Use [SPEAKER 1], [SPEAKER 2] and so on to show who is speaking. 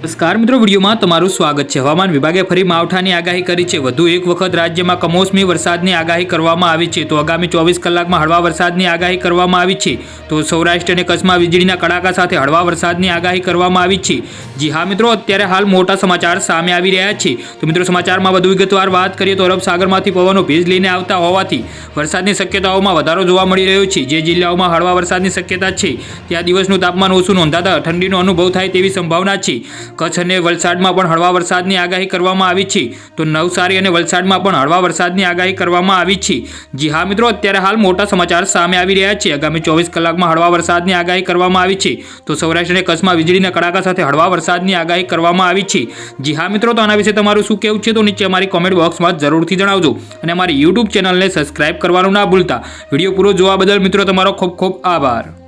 [SPEAKER 1] નમસ્કાર મિત્રો, વિડીયોમાં તમારું સ્વાગત છે. હવામાન વિભાગે ફરી માવઠાની આગાહી કરી છે. વધુ એક વખત રાજ્યમાં કમોસમી વરસાદની આગાહી કરવામાં આવી છે. તો આગામી ચોવીસ કલાકમાં હળવા વરસાદની આગાહી કરવામાં આવી છે. તો સૌરાષ્ટ્ર અને કચ્છમાં વીજળીના કડાકા સાથે હળવા વરસાદની આગાહી કરવામાં આવી છે. જી હા મિત્રો, અત્યારે હાલ મોટા સમાચાર સામે આવી રહ્યા છે. તો મિત્રો, સમાચારમાં વધુ વિગતવાર વાત કરીએ તો અરબ સાગરમાંથી પવનો ભેજ લઈને આવતા હોવાથી વરસાદની શક્યતાઓમાં વધારો જોવા મળી રહ્યો છે. જે જિલ્લાઓમાં હળવા વરસાદની શક્યતા છે, ત્યાં દિવસનું તાપમાન ઓછું નોંધાતા ઠંડીનો અનુભવ થાય તેવી સંભાવના છે. કચ્છ અને વલસાડમાં પણ હળવા વરસાદની આગાહી કરવામાં આવી છે. તો નવસારી અને વલસાડમાં પણ હળવા વરસાદની આગાહી કરવામાં આવી છે. જી હા મિત્રો, અત્યારે હાલ મોટા સમાચાર સામે આવી રહ્યા છે. આગામી ચોવીસ કલાકમાં હળવા વરસાદની આગાહી કરવામાં આવી છે. તો સૌરાષ્ટ્ર અને કચ્છમાં વીજળીના કડાકા સાથે હળવા વરસાદની આગાહી કરવામાં આવી છે. જી હા મિત્રો, તો આના વિશે તમારું શું કહેવું છે તો નીચે અમારી કોમેન્ટ બોક્સમાં જરૂરથી જણાવજો. અને અમારી યુટ્યુબ ચેનલને સબસ્ક્રાઇબ કરવાનું ના ભૂલતા. વીડિયો પૂરો જોવા બદલ મિત્રો, તમારો ખૂબ ખૂબ આભાર.